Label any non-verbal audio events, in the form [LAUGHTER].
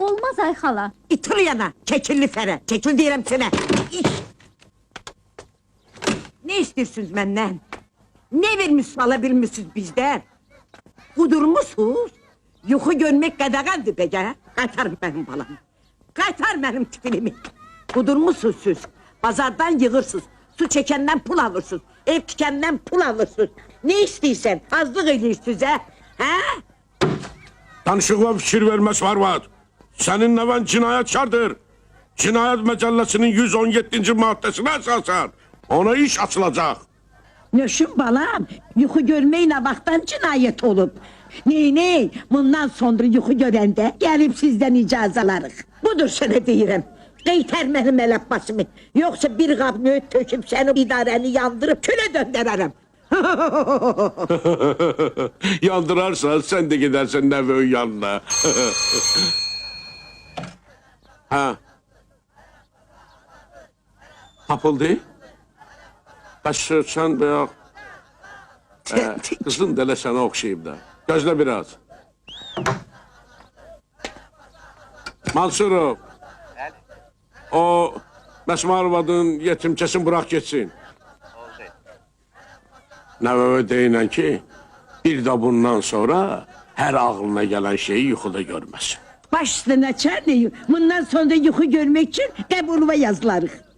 Olmaz ay hala. İtir yana, çekil lüfere. Çekil diyelim sana. İş. Ne istiyorsunuz benden? Ne vermişsiniz alabilmişsiniz bizden? Kudurmuşsunuz. Yuhu görmek kadağandı be ya. Kaytar benim balam. Kaytar benim tipilimi. Kudurmuşsunuz siz. Pazardan yığırsınız. Su çekenden pul alırsınız. Ev tikenden pul alırsınız. Ne istiyorsan azlık ediyorsunuz ha? Ha? Danışıkla fikir vermez Farvat. Senin neven cinayetkardır. Cinayet mecellesinin 117. maddesine esasen ona iş açılacak. Nöşüm balam, yuxu görməklə vaxtdan cinayət olub. Ney ney, bundan sonra yuxu görəndə gəlib sizdən icazə alarıq. Budur sənə deyirəm. Qeytər mənim ələbbasımı. Yoxsa bir qab nöt töküb səni idarəni yandırıb külə döndərərəm. [LAUGHS] Yandırarsan sen de gidersen nevön yanına. [LAUGHS] ha. Tapıldı. Bəs sen be Ee, kızın dele sana okşayayım da. Gözle biraz. Mansurov. O Məsma arvadın yetimçesini bırak geçsin. Nəvəvə deyinən ki, bir də bundan sonra hər ağlına gələn şeyi yuxuda görməsin. Baş üstünə çərnəyim. Bundan sonra yuxu görmək üçün qəbuluma yazılarıq.